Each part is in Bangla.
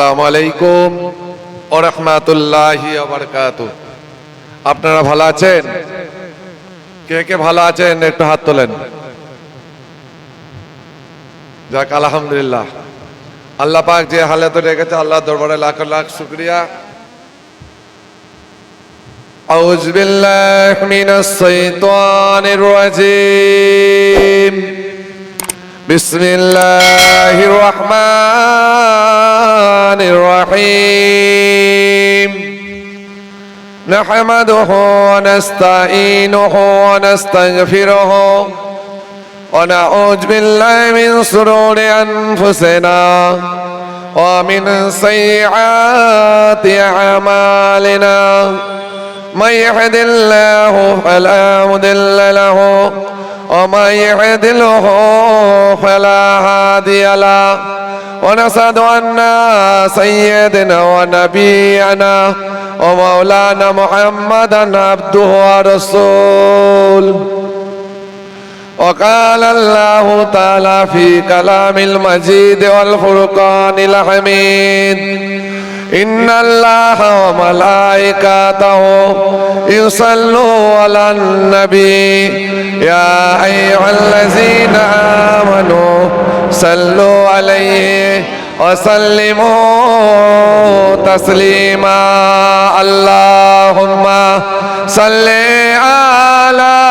আসসালামু আলাইকুম ও রহমাতুল্লাহি আপনারা ভালো আছেন কে কে ভালো আছেন একটু হাত তোলেন যাক আলহামদুলিল্লাহ আল্লাহ পাক যে হালাতে রেখেছে আল্লাহ দরবারে লাখ লাখ শুক্রিয়া أعوذ بالله من الشيطان الرجيم بسم الله الرحمن الرحيم. نحمده ونستعينه ونستغفره ونعوذ بالله من شرور أنفسنا ومن سيئات أعمالنا. من يهد الله فلا مضل له ومن يهدله فلا هادي له ونشهد أن سيدنا ونبينا ومولانا محمدا عبده ورسوله وقال الله تعالى في كلام المجيد والفرقان الحميد. إن الله وملائكته يصلوا على النبي. يا أيها الذين آمنوا صلوا عليه وسلموا تسليما. اللهم صل على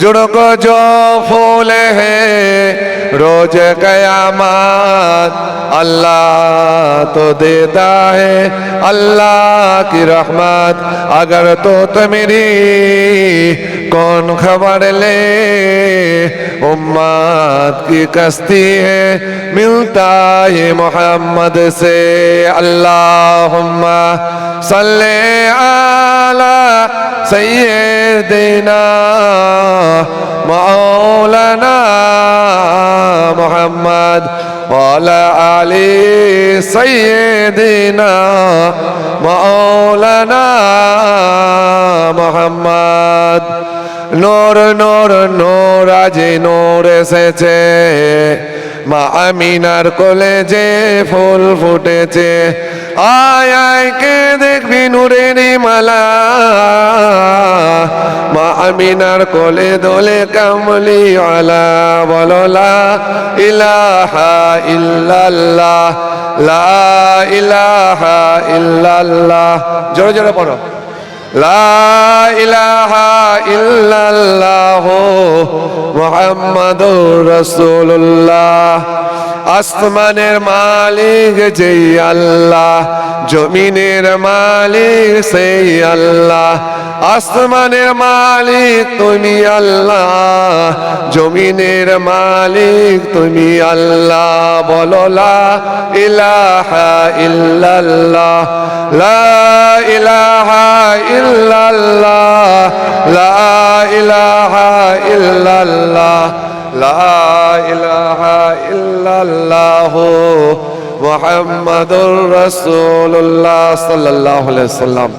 जुड़ को जो फूल है रोज कयामत अल्लाह तो देता है अल्लाह की रहमत अगर तो तो मेरी कौन खबर ले उम्मत की कश्ती है मिलता है मोहम्मद से अल्लाह सल्ले आला سيدنا مولانا محمد وعلى آل سيدنا مولانا محمد নূর নূর নূর আজি নূর এসেছে মা আমিনার কোলে যে ফুল ফুটেছে আয় আয় কে দেখবি নূরের মালা? মা আমিনার কোলে দোলে কামলি আলা বললা ইলাহা ইল্লাল্লাহ, লা ইলাহা ইল্লাল্লাহ। জোরে জোরে পড়ো। আসমানের মালিক যেই আল্লাহ জমিনের মালিক সেই আল্লাহ। আসমানের মালিক তুমি আল্লাহ, জমিনের মালিক তুমি আল্লাহ, বলো লা ইলাহা ইল্লাল্লাহ, লা ইলাহা ইল্লাল্লাহ, লা ইলাহা ইল্লাল্লাহ ইলাহা ইল্লাল্লাহ, মুহাম্মাদুর রাসূলুল্লাহ সাল্লাম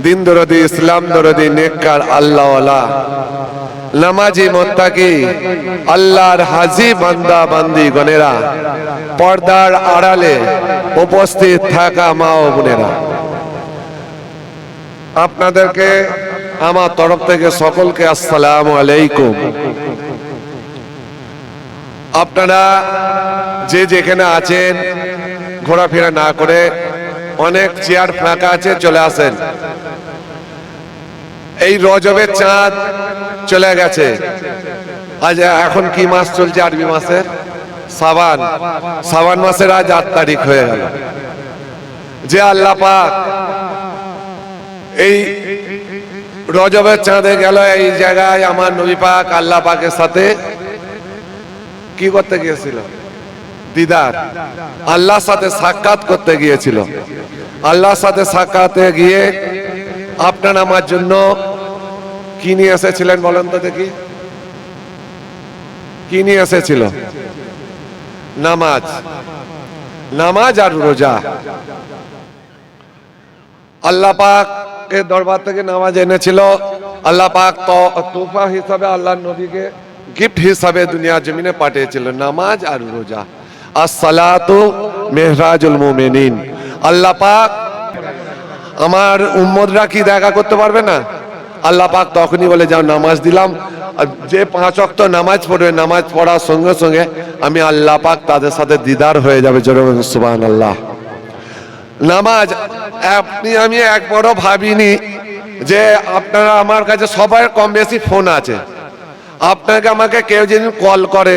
দিন দরদি, ইসলাম দরদি, নেককার আল্লাহওয়ালা। নামাজি মোত্তাকি, আল্লাহর হাজি বান্দা, বান্দি গনেরা পর্দার আড়ালে উপস্থিত থাকা মা ও বোনেরা। আপনাদেরকে আমার তরফ থেকে সকলকে আসসালামু আলাইকুম। আপনারা যে যেখানে আছেন, ঘোরাফেরা না করে অনেক চেয়ার ফাঁকা আছে, চলে আসেন। এই রজবের চাঁদ চলে গেছে। আজ এখন কি মাস চলছে আরবি মাসের? সাবান। সাবান মাসের আজ আট তারিখ হয়ে গেল। যে আল্লাহ পাক এই রজবের চাঁদে গেল এই জায়গায় আমার নবী পাক আল্লাহ পাকের সাথে। কি করতে গিয়েছিল? দিদার, আল্লাহর সাথে সাক্ষাৎ করতে গিয়েছিল। আল্লাহর সাথে সাক্ষাতে গিয়ে আপনার আমার জন্য কি নিয়ে এসেছিলেন বলেন তো দেখি। কি নিয়ে এসেছিল? নামাজ। নামাজ আর রোজা। আল্লাহ পাক এর দরবার থেকে নামাজ এনেছিল। আল্লাহ পাক তোফা হিসাবে আল্লাহ নবীকে গিফট হিসাবে দুনিয়া জমিনে পাঠিয়েছিল, নামাজ আর রোজা। আসসালাতু মেহরাজুল মুমিনিন। আল্লাহ পাক আমার উম্মদরা কি দেখা করতে পারবে না? আল্লাহ পাক তখনই বলে, যাও নামাজ দিলাম। যে পাঁচ অক্ত নামাজ পড়বে, নামাজ পড়ার সঙ্গে সঙ্গে আমি আল্লাহ পাক তাদের সাথে দিদার হয়ে যাবে সুবাহ আল্লাহ নামাজ, আপনি, আমি একবারও ভাবিনি যে আপনারা আমার কাছে সবার কম বেশি ফোন আছে। আপনাকে আমাকে কেউ যেদিন কল করে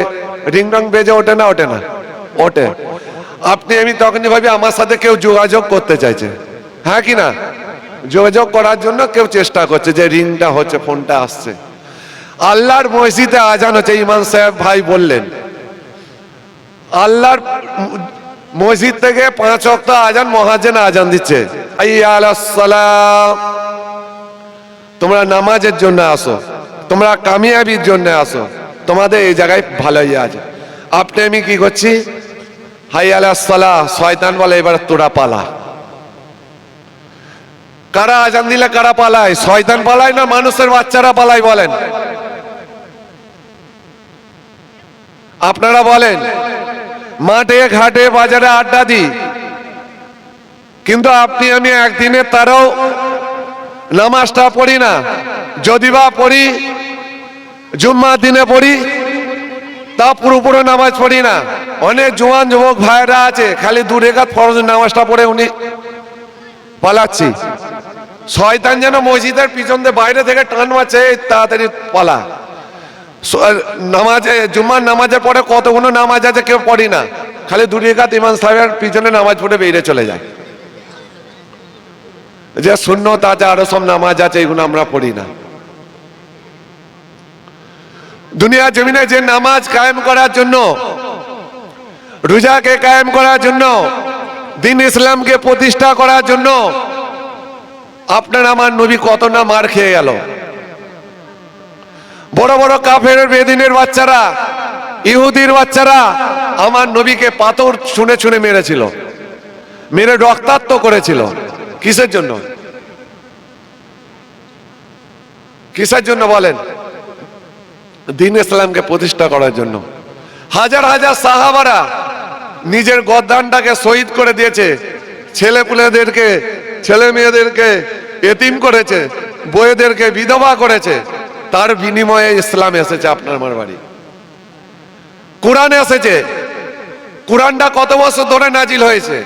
রিং রং বেজে ওঠে না ওঠে না। ওঠে। আপনি আমি তখনই ভাবি আমার সাথে কেউ যোগাযোগ করতে চাইছে। হ্যাঁ কি না? যোগাযোগ করার জন্য কেউ চেষ্টা করছে যে রিংটা হচ্ছে, ফোনটা আসছে। আল্লাহর মসজিদে আজান হচ্ছে ইমান সাহেব ভাই বললেন, আল্লাহর মসজিদ থেকে পাঁচ অক্ট আজান, মহাজেন আজান দিচ্ছে। তোমরা নামাজের জন্য আসো, তোমরা কামিয়াবির জন্য আসো, তোমাদের এই জায়গায় ভালোই আছে। আপনি আমি কি করছি? হাই আলাহ শয়তান বলে, এবার তোরা পালা। কারা আজান দিলে কারা পালায়? শয়তান পালায় না মানুষের বাচ্চারা পালায় বলেন? আপনারা বলেন, মাঠে, ঘাটে, বাজারে আড্ডা দিই। কিন্তু আপনি, আমি একদিনে তারাও নামাজটা পড়ি না। যদি বা পড়ি, জুম্মার দিনে পড়ি তা পুরোপুরো নামাজ পড়ি না। অনেক জোয়ান যুবক ভাইরা আছে, খালি দু রেখাত ফরজ নামাজটা পড়ে উনি পালাচ্ছি। শয়তান যেন মসজিদের পিছন দিয়ে বাইরে থেকে টান মারছে তাড়াতাড়ি পালা। নামাজে, জুম্মার নামাজের পরে কতগুলো নামাজ আছে কেউ পড়ি না। খালি দু রেখাত ইমান সাহেবের পিছনে নামাজ পড়ে বেরিয়ে চলে যায়। যে শূন্যত আছে, আরও সব নামাজ আছে, এগুলো আমরা পড়ি না। দুনিয়া জমিনে যে নামাজ কায়েম করার জন্য, রোজাকে কায়েম করার জন্য, দিন ইসলামকে প্রতিষ্ঠা করার জন্য, আপনার আমার নবী কত না মার খেয়ে গেল। বড় বড় কাফের বেদিনের বাচ্চারা, ইহুদির বাচ্চারা আমার নবীকে পাথর শুনে শুনে মেরেছিল। মেরে রক্তাক্ত করেছিল। কিসের জন্য? কিসের জন্য বলেন? দিন ইসলামকে প্রতিষ্ঠা করার জন্য। হাজার হাজার সাহাবারা নিজের গদ্দানটাকে শহীদ করে দিয়েছে। ছেলে পুলেদেরকে ছেলে মেয়েদেরকে এতিম করেছে, বইয়েদেরকে বিধবা করেছে। তার বিনিময়ে ইসলাম এসেছে আপনার আমার বাড়ি কোরআন এসেছে। কোরআনটা কত বছর ধরে নাজিল হয়েছে?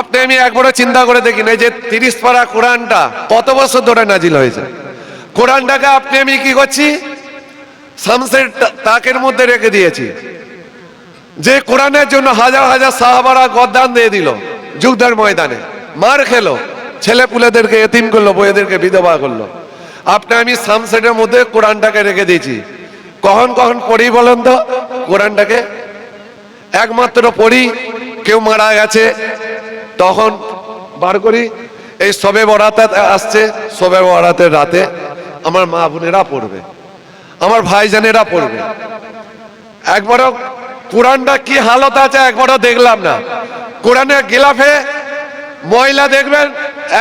আপনি আমি একবারও চিন্তা করে দেখি না যে তিরিশ পারা কোরআনটা কত বছর ধরে নাজিল হয়েছে। কোরআনটাকে আপনি আমি কি করছি? শামসের তাকের মধ্যে রেখে দিয়েছি। যে কোরআনের জন্য হাজার হাজার সাহাবারা গদ্দান দিয়ে দিল যুদ্ধের ময়দানে। মার খেলো, ছেলে পুলেদেরকে এতিম করল, বইয়েদেরকে বিধবা করল। আপনি আমি সামসেটের মধ্যে কোরআনটাকে রেখে দিয়েছি। কখন কখন পড়ি বলেন তো? কোরআনটাকে একমাত্র পড়ি, কেউ মারা গেছে, তখন বার করি। এই সবে বরাতে আসছে, সবে বরাতের রাতে আমার মা বোনেরা পড়বে। আমার ভাইজানেরা পড়বে। একবারও কোরআনটা কি হালত আছে একবারও দেখলাম না। কোরআনের গিলাফে ময়লা দেখবেন,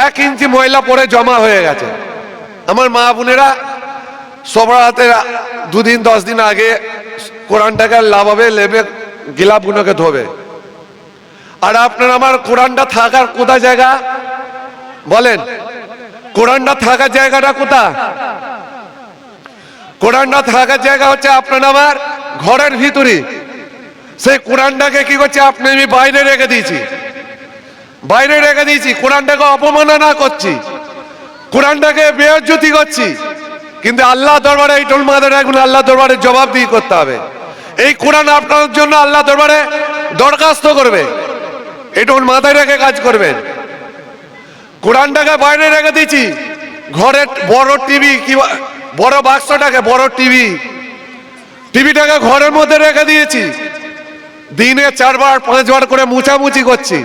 এক ইঞ্চি ময়লা পরে জমা হয়ে গেছে। আমার মা বোনেরা সবার হাতে দুদিন, দশ দিন আগে কোরআনটাকে লাভাবে লেবে গিলাপগুলোকে ধোবে। আর আপনার আমার কোরআনটা থাকার কোথায় জায়গা? বলেন, কোরআনটা থাকার জায়গাটা কোথায়? কোরআনটা থাকার জায়গা হচ্ছে আপনার আমার ঘরের ভিতরে। সেই কোরআনটাকে কি করছে? আপনি আমি বাইরে রেখে দিয়েছি। বাইরে রেখে দিয়েছি। কোরআনটাকে অপমাননা করছি। কোরআনটাকে বেয়জ্জতি করছি। কিন্তু আল্লাহ দরবারে এই টোল মাদের এখন আল্লাহ দরবারে জবাব দিয়ে করতে হবে। এই কোরআন আপনার জন্য আল্লাহ দরবারে দরখাস্ত করবে। এটা ওর মাথায় রেখে কাজ করবেন। কোরআনটাকে বাইরে রেখে দিয়েছি। ঘরের বড় টিভি কি বড় বাক্সটাকে, বড় টিভি। টিভিটাকে ঘরের মধ্যে রেখে দিয়েছি। দিনে চারবার, পাঁচবার করে মুছামুছি করছি।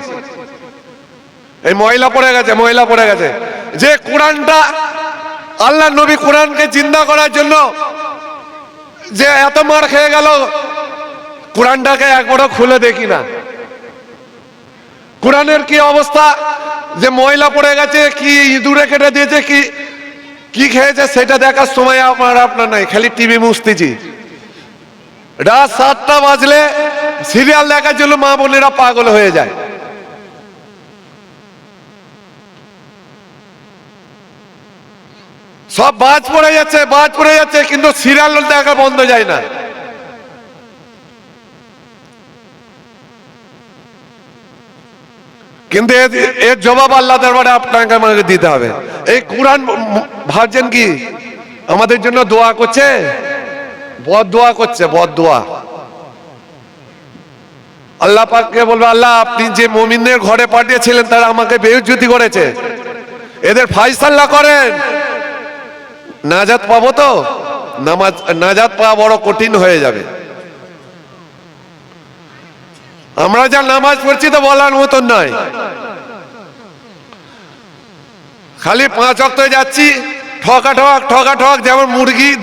এই ময়লা পড়ে গেছে, ময়লা পড়ে গেছে। যে কোরআনটা আল্লাহ নবী কোরআনকে জিন্দা করার জন্য যে এত মার খেয়ে গেল, কোরআনটাকে একবারও খুলে দেখি না। কোরআনের কি অবস্থা? যে ময়লা পড়ে গেছে, কি ইঁদুরে কেটে দিয়েছে, কি কি খেয়েছে সেটা দেখার সময় আমার আপনার নাই, খালি টিভি মুস্তিজি রাত সাতটা বাজলে সিরিয়াল দেখার জন্য মা বোনেরা পাগল হয়ে যায়। সব বাজ পড়ে যাচ্ছে, বাজ পড়ে যাচ্ছে, কিন্তু সিরিয়াল দেখা বন্ধ যায় না। কিন্তু এর- জবাব আল্লাহ দরবারে আপনাকে আমাকে দিতে হবে। এই কোরআন ভাবছেন কি? আমাদের জন্য দোয়া করছে? বদ দোয়া করছে, বদ দোয়া। আল্লাহ পাককে বলব, আল্লাহ, আপনি যে মুমিনদের ঘরে পাঠিয়েছিলেন, তারা আমাকে বেউজ্জুতি করেছে। এদের ফাইসাল্লা করেন। নাজাত পাবো তো? নামাজ নাজাত পাওয়া বড় কঠিন হয়ে যাবে। আমরা যা নামাজ পড়ছি তো বলার মতন নয়। খালি পাঁচ অক্ট যাচ্ছি, ঠকা ঠক ঠকা ঠক, যেমন মুরগি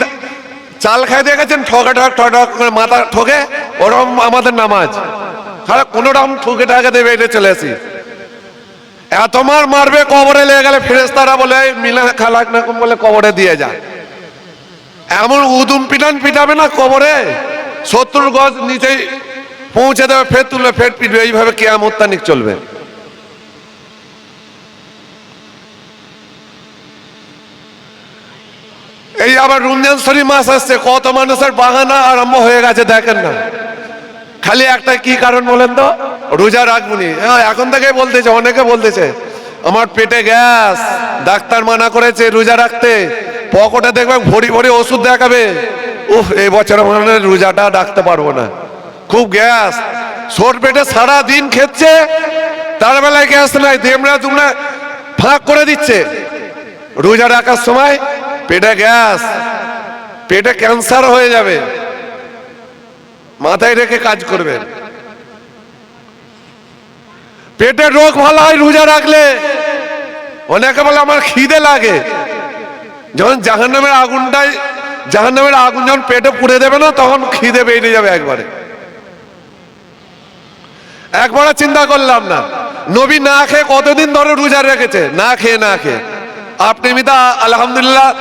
চাল খাই দেখেছেন ঠকা ঠক ঠক ঠক করে মাথা ঠকে ওরকম আমাদের নামাজ। খারাপ কোন রকম ঠুকে টাকা দেবে, এটা চলে আসি। এত মার মারবে, কবরে লেগে গেলে ফেরেস্তারা বলে, "এই মিলা খালাক না বলে কবরে দিয়ে যায় এমন উদুম পিটান পিটাবে না কবরে। সত্তর গজ নিচেই পৌঁছে দেবে, ফের তুলবে, ফের পিটবে, এইভাবে কেয়ামত তানিক চলবে। এই আবার রমজান শরীফ মাস আসছে, কত মানুষের বাগানা আরম্ভ হয়ে গেছে, দেখেন না। খালি একটা কি কারণ বলেন তো? রোজা রাখবুনি। হ্যাঁ এখন থেকে বলতেছে, অনেকে বলতেছে, আমার পেটে গ্যাস, ডাক্তার মানা করেছে রোজা রাখতে, পকেটে দেখবে ভরি ভরি ওষুধ দেখাবে। উহ এই বছর রোজাটা ডাকতে পারব না। খুব গ্যাস। সোর পেটে সারা দিন খেচ্ছে, তার বেলায় গ্যাস নাই, দেমরা তোমরা ফাঁক করে দিচ্ছে। রোজা রাখার সময় পেটে গ্যাস, পেটে ক্যান্সার হয়ে যাবে। মাথায় রেখে কাজ করবেন পেটের রোগ ভালো হয় রোজা রাখলে, অনেকে বলে আমার খিদে লাগে। যখন জাহান নামের আগুনটাই জাহান নামের আগুন যখন পেটে পুড়ে দেবে না, তখন খিদে বেরিয়ে যাবে একবারে। একবারে চিন্তা করলাম না। নবী না খেয়ে কতদিন ধরে রোজা রেখেছে? না খেয়ে না খেয়ে। আপনি মিতা, আলহামদুলিল্লাহ,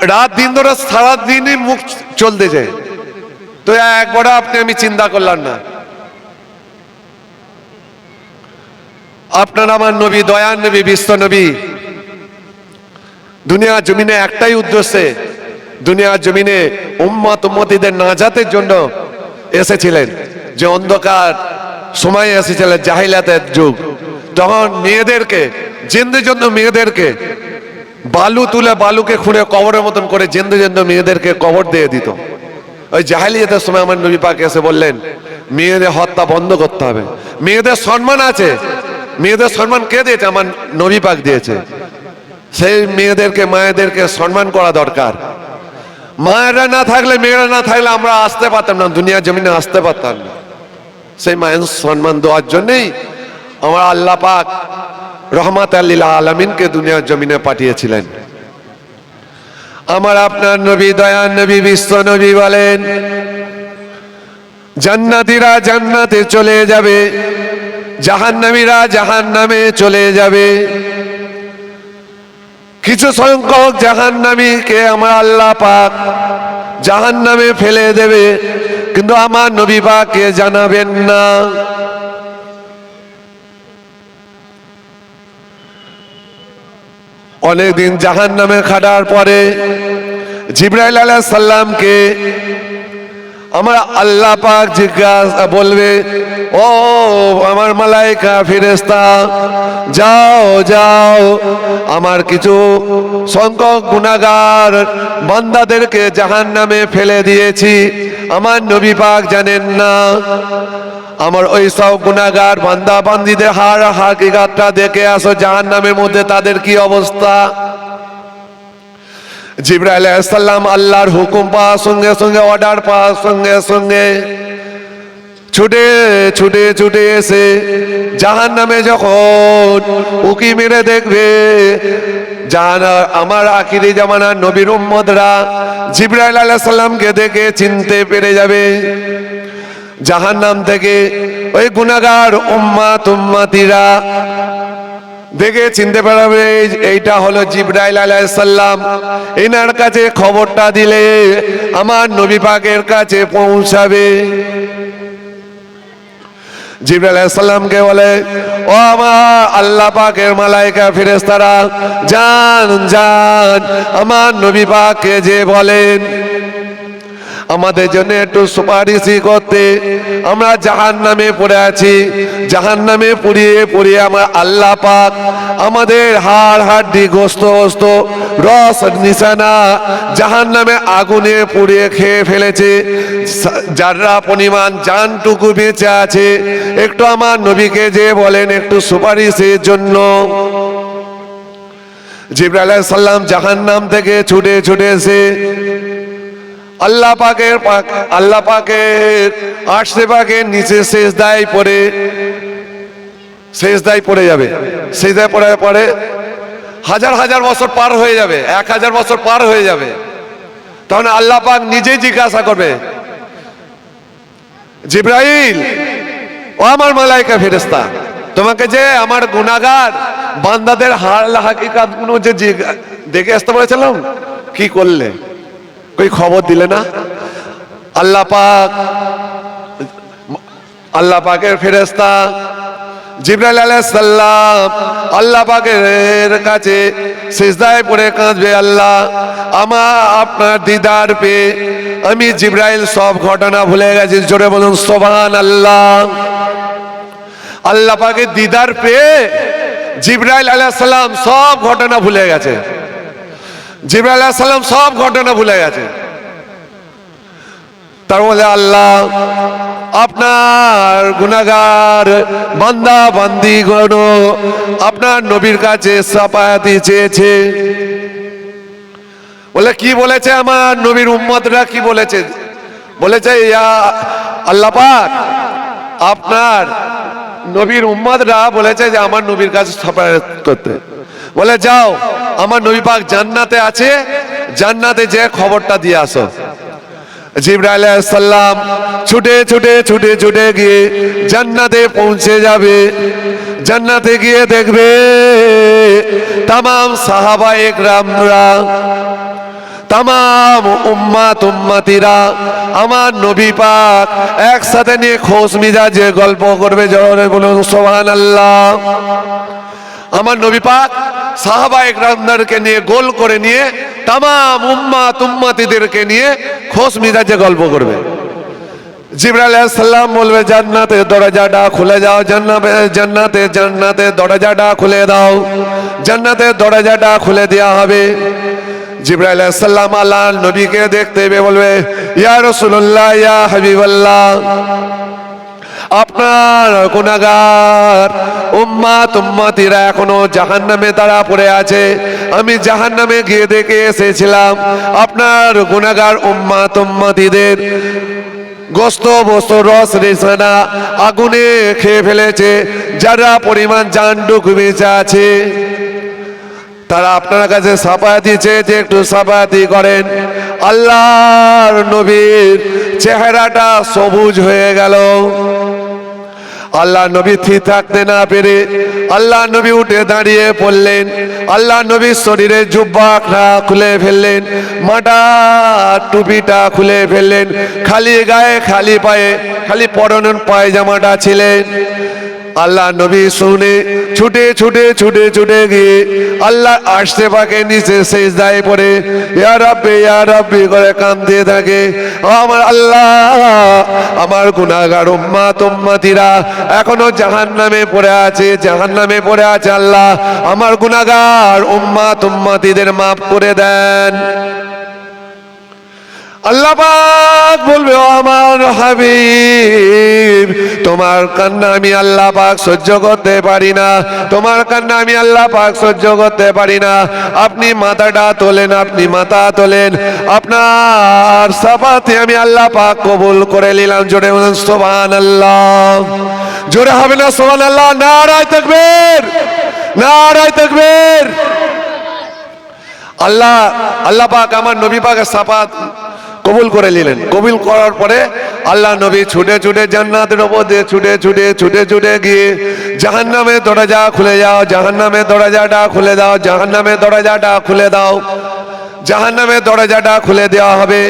রাত দিন ধরে সারা দিনই মুখ চলতেছে। তো একবার আপনি, আমি চিন্তা করলাম না। আপনার আমার নবী দয়ান নবী, বিশ্ব নবী। দুনিয়া জমিনে একটাই উদ্দেশ্যে। দুনিয়া জমিনে উম্মত উম্মতিদের নাজাতের জন্য এসেছিলেন। যে অন্ধকার সময় এসেছিলেন জাহিলাতের যুগ। তখন মেয়েদেরকে, জেন্দের জন্য মেয়েদেরকে, বালু তুলে বালুকে খুঁড়ে কবরের মতন করে জেন্দে জেন্দে মেয়েদেরকে কবর দিয়ে দিত। ওই জাহালিয়াতের সময় আমার নবী পাক এসে বললেন, মেয়েদের হত্যা বন্ধ করতে হবে। মেয়েদের সম্মান আছে। মেয়েদের সম্মান কে দিয়েছে? আমার নবী পাক দিয়েছে। সেই মেয়েদেরকে, মায়েদেরকে সম্মান করা দরকার। মায়েরা না থাকলে, মেয়েরা না থাকলে আমরা আসতে পারতাম না দুনিয়া জমিনে আসতে পারতাম না। সেই মায়ের সম্মান দেওয়ার জন্যেই আমার আল্লাহ পাক রহমাত আল্লিল্লাহ আলমিনকে দুনিয়ার জমিনে পাঠিয়েছিলেন। আমার আপনার নবী দয়ান নবী, বিশ্ব নবী বলেন, জান্নাতিরা জান্নাতে চলে যাবে, জাহান্নামীরা জাহান নামে চলে যাবে। কিছু সংখ্যক জাহান্নামীকে আমার আল্লাহ পাক জাহান নামে ফেলে দেবে। কিন্তু আমার নবী পাকে জানাবেন না। অনেকদিন জাহান নামে খাটার পরে জিব্রাইল আলাহ সাল্লামকে আমার আল্লাহ পাক জিজ্ঞাসা বলবে, ও আমার মালাইকা ফিরেস্তা যাও যাও। আমার কিছু সংখ্যক গুণাগার বান্দাদেরকে জাহান নামে ফেলে দিয়েছি। আমার নবী পাক জানেন না। আমার ওই সব গুণাগার বান্দা বান্দিদের হার হাকিকাতটা দেখে আসো জাহান নামের মধ্যে তাদের কি অবস্থা? জিব্রাইল আলাইহিসসালাম আল্লাহর হুকুম পাওয়ার সঙ্গে সঙ্গে অর্ডার পাওয়ার সঙ্গে সঙ্গে ছুটে ছুটে ছুটে এসে জাহান নামে যখন উকি মেরে দেখবে, জাহান, আমার আখিরি জামানার নবীর উম্মদরা জিব্রাইল আলাইহিস সালামকে দেখে চিনতে পেরে যাবে। জাহান্নাম থেকে ওই গুনাগার উম্মা তুম্মাতিরা দেখে চিনতে পারবে, এই- এইটা হলো জিব্রাইল আলাইসাল্লাম এনার কাছে খবরটা দিলে আমার নবী পাকের কাছে পৌঁছাবে। জিব্রাইল আলাইসাল্লামকে বলে, ও আমার আল্লাহ পাকের মালাইকা ফেরেস্তারা যান যান আমার নবী পাককে যে বলেন আমাদের জন্য একটু সুপারিশই করতে। আমরা জাহান নামে পড়ে আছি। জাহান নামে পুড়িয়ে পুড়িয়ে আমার আল্লাহ পাক আমাদের হাড় হাড্ডি গোস্ত গোস্ত, রস নিশানা জাহান নামে আগুনে পুড়িয়ে খেয়ে ফেলেছে। যারা পরিমাণ জানটুকু বেঁচে আছে, একটু আমার নবীকে যে বলেন একটু সুপারিশের জন্য। জিব্রাইল আলাইহিস সালাম জাহান্নাম থেকে ছুটে ছুটে এসে আল্লাহ পাকের পাক, আল্লাহ পাকের আশরে পাকের নিচে শেষ দায় পরে শেষ দায় পড়ে যাবে। শেষ দায় পড়ে পরে হাজার হাজার বছর পার হয়ে যাবে, এক হাজার বছর পার হয়ে যাবে। তখন আল্লাহ পাক নিজেই জিজ্ঞাসা করবে, জিব্রাইল, ও আমার মালাইকা ফেরেস্তা তোমাকে যে আমার গুনাগার বান্দাদের হাল হাকিকাতগুলো যে দেখে আসতে বলেছিলাম? কি করলে? কই খবর দিলে না আল্লাহ পাক আল্লাহ পাকের ফেরেস্তা জিব্রাইল আলাইহিস সালাম আল্লাহ পাকের কাছে সিজদায় পড়ে কাঁদবে আল্লাহ। আমার, আপনার দিদার পেয়ে আমি জিব্রাইল সব ঘটনা ভুলে গেছি। জোরে বলুন সোবান আল্লাহ আল্লাহ পাকের দিদার পেয়ে জিব্রাইল আলাইহিস সালাম সব ঘটনা ভুলে গেছে। জিব্রাইল আলাইহিস সালাম সব ঘটনা ভুলে গেছে। তার বলে আল্লাহ আপনার গুনাগার বান্দা বান্দি গণ আপনার নবীর কাছে সাপায়াতি চেয়েছে। বলে, কি বলেছে আমার নবীর উম্মতরা? কি বলেছে? বলেছে, ইয়া আল্লাহ পাক, আপনার নবীর উম্মতরা বলেছে যে আমার নবীর কাছে সাপায়াত করতে। বলে, যাও, আমার নবী পাক জান্নাতে আছে, জান্নাতে যে খবরটা দিয়ে আসো। জিব্রাইল সাল্লাম ছুটে ছুটে ছুটে ছুটে গিয়ে জান্নাতে পৌঁছে যাবে। জান্নাতে গিয়ে দেখবে তামাম সাহাবা একরামরা, তামাম উম্মাত উম্মাতিরা আমার নবী পাক একসাথে নিয়ে খোঁজ মিজাজে গল্প করবে জোরে বলুন আল্লাহ আমার নবী পাক সাহাবা একরামদারকে নিয়ে গোল করে নিয়ে, তামাম উম্মা তুম্মাতিদেরকে নিয়ে খোশ মিজাজে গল্প করবে। জিবরাইল সাল্লাম বলবে জান্নাতের দরজাটা খুলে যাও, জান্নাতে জান্নাতে জান্নাতের দরজাটা খুলে দাও জান্নাতের দরজাটা খুলে দেওয়া হবে। জিবরাইল সাল্লাম আল্লাহ নবীকে দেখতে বলবে, ইয়া রাসূলুল্লাহ, ইয়া হাবিবাল্লাহ। আপনার গুনাগার উম্মা তুম্মাতিরা এখনও জাহান নামে তারা পড়ে আছে। আমি জাহান নামে গিয়ে দেখে এসেছিলাম, আপনার গুনাগার উম্মা তুম্মাতিদের গোস্ত বস্ত রস রেসানা আগুনে খেয়ে ফেলেছে, যারা পরিমাণ জানডুক বেঁচে আছে। তারা আপনার কাছে সাপায়াতি চেয়েছে একটু সাপায়াতি করেন। আল্লাহর নবীর চেহারাটা সবুজ হয়ে গেল। আল্লাহ নবী স্থির থাকতে না পেরে আল্লাহ নবী উঠে দাঁড়িয়ে পড়লেন। আল্লাহ নবীর শরীরে জুব্বাটা খুলে ফেললেন, মাটা টুপিটা খুলে ফেললেন, খালি গায়ে, খালি পায়ে, খালি পরনের পায়জামাটা ছিলেন। আল্লাহ নবী শুনে, ছুটে ছুটে ছুটে ছুটে গিয়ে আল্লাহ আসতে পাকে নিচে শেষ দায় পড়ে। ইয়া রাব্বি ইয়া রাব্বি করে কান্দে থাকে। আমার আল্লাহ, আমার গুনাহগার উম্মাত, উম্মাতিরা এখনও জাহান্নামে পড়ে আছে, জাহান্নামে পড়ে আছে আল্লাহ। আমার গুনাহগার উম্মাত, উম্মাতিদের মাফ করে দেন। আল্লাহ পাক বলবে আমার হাবিব, তোমার কান্না আমি আল্লাহ পাক সহ্য করতে পারি না। তোমার কান্না আমি আল্লাহ পাক সহ্য করতে পারি না। আপনি মাথাটা তোলেন, আপনি মাথা তোলেন। আপনার সাফাতে আমি আল্লাহ পাক কবুল করে নিলাম। জোরে বলেন সোবান আল্লাহ জোরে হবে না সোবান আল্লাহ নারায় তকবীর নারায় তকবীর। আল্লাহ আল্লাহ পাক আমার নবী পাকের সাফাত কবুল করে নিলেন। কবুল করার পরে আল্লাহ নবী ছুটে ছুটে জান্নাতের ওপর দিয়ে ছুটে ছুটে ছুটে ছুটে গিয়ে জাহান জাহান্নামের দরজা খুলে যাও জাহান জাহান্নামের দরজাটা খুলে দাও জাহান জাহান্নামের দরজাটা খুলে দাও। জাহান জাহান্নামের দরজাটা খুলে দেওয়া হবে।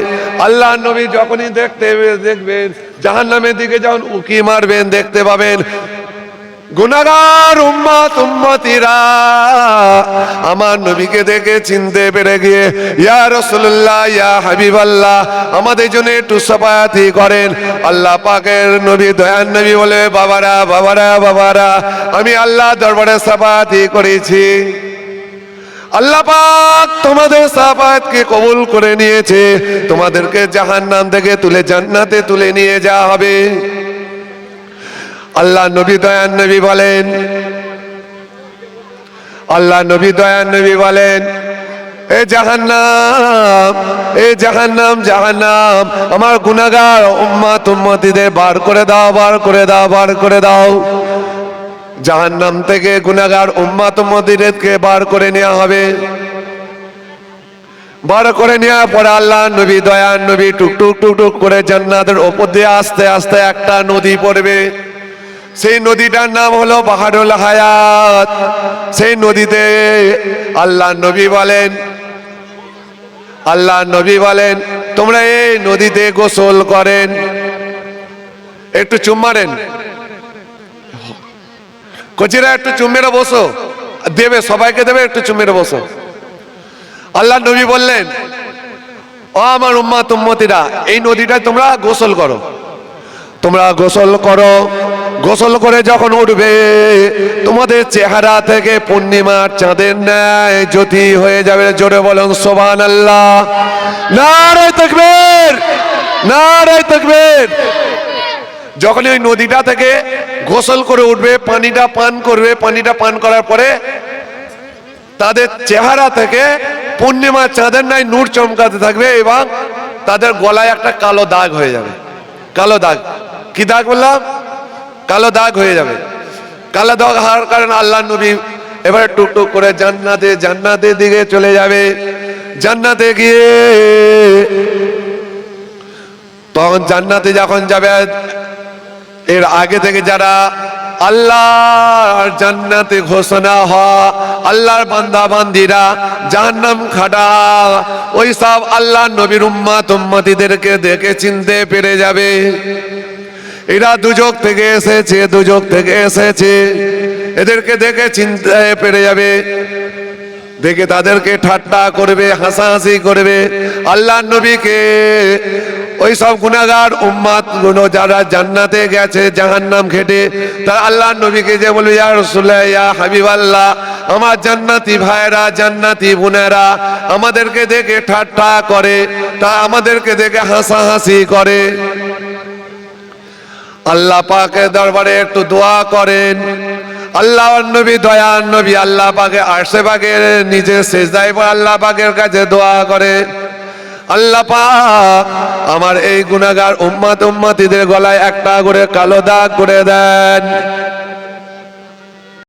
আল্লাহ নবী যখনই দেখতে দেখবেন, জাহান্নামের দিকে যখন উকি মারবেন, দেখতে পাবেন গুনাগার উম্মত, উম্মতিরা, আমার নবীকে দেখে চিনতে পেরে গিয়ে, ইয়া রাসূলুল্লাহ, ইয়া হাবিবাল্লাহ, আমাদের জন্য একটু সাফায়াতি করেন। আল্লাহ পাকের নবী দয়ান নবী বলে, বাবারা বাবারা বাবারা, আমি আল্লাহ দরবারে সাফায়াতি করেছি। আল্লাহ পাক তোমাদের সাফায়াতকে কবুল করে নিয়েছে। তোমাদেরকে জাহান্নাম থেকে তুলে জান্নাতে তুলে নিয়ে যাওয়া হবে। আল্লাহ নবী দয়ান নবী বলেন। আল্লাহ নবী দয়ান নবী বলেন, এ জাহান্নাম এ জাহান্নাম জাহান্নাম, আমার গুনাহগার উম্মাত উম্মতিদের বার করে দাও, বার করে দাও, বার করে দাও। জাহান্নাম থেকে গুনাহগার উম্মাত উম্মতিদেরকে বার করে নেওয়া হবে। বার করে নেওয়ার পরে আল্লাহ নবী দয়ান নবী টুক টুক টুক টুক করে জান্নাতের ওপর দিয়ে আস্তে আস্তে একটা নদী পড়বে। সেই নদীটার নাম হলো বাহারুল হায়াত। সেই নদীতে আল্লাহ নবী বলেন, আল্লাহ নবী বলেন, তোমরা এই নদীতে গোসল করেন। একটু চুম মারেন। কচিরা, একটু চুম মেরে বসো। দেবে, সবাইকে দেবে, একটু চুম মেরে বসো। আল্লাহ নবী বললেন, ও আমার উম্মা তুম্মতিরা এই নদীটায় তোমরা গোসল করো। তোমরা গোসল করো। গোসল করে যখন উঠবে, তোমাদের চেহারা থেকে পূর্ণিমার চাঁদের ন্যায় জ্যোতি হয়ে যাবে। জোরে বলুন সোবান আল্লাহ নারায় তকবীর নারায় তকবীর। যখন ওই নদীটা থেকে গোসল করে উঠবে, পানিটা পান করবে, পানিটা পান করার পরে তাদের চেহারা থেকে পূর্ণিমা চাঁদের নাই নূর চমকাতে থাকবে এবং তাদের গলায় একটা কালো দাগ হয়ে যাবে। কালো দাগ। কি দাগ বললাম? কালো দাগ হয়ে যাবে। কালো দাগ হওয়ার কারণে আল্লাহ নবী এবারে টুকটুক করে জান্নাতে, জান্নাতের দিকে চলে যাবে। জান্নাতে গিয়ে তখন জান্নাতে যখন যাবে, এর আগে থেকে যারা আল্লাহর জান্নাতে ঘোষণা হওয়া, আল্লাহর বান্দা বান্দিরা জাহান্নাম খাটা, ওই সব আল্লাহ নবীর উম্মাত উম্মতিদেরকে দেখে চিনতে পেরে যাবে। এরা দুজক থেকে এসেছে, দুজক থেকে এসেছে। এদেরকে দেখে চিনতে পেরে যাবে। দেখে তাদেরকে ঠাট্টা করবে, হাসাহাসি করবে। আল্লাহ নবীকে ওই সব গুনাগার উম্মাতগুলো যারা জান্নাতে গেছে, জাহান্নাম খেটে তারা আল্লাহ নবীকে যে বলবে, ইয়া রাসূলুল্লাহ, ইয়া হাবিবাল্লাহ, আমার জান্নাতি ভাইরা জান্নাতি বোনেরা আমাদেরকে দেখে ঠাট্টা করে, তা আমাদেরকে দেখে হাসাহাসি করে। আল্লাহ পাকের দরবারে একটু দোয়া করেন। আল্লাহ নবী দয়ান নবী আল্লাহ পাকে আশে পাকে নিজে শেষদায় আল্লাহ পাকের কাছে দোয়া করে। আল্লাহ পাক আমার এই গুণাগার উম্মাত উম্মাতিদের গলায় একটা করে কালো দাগ করে দেন।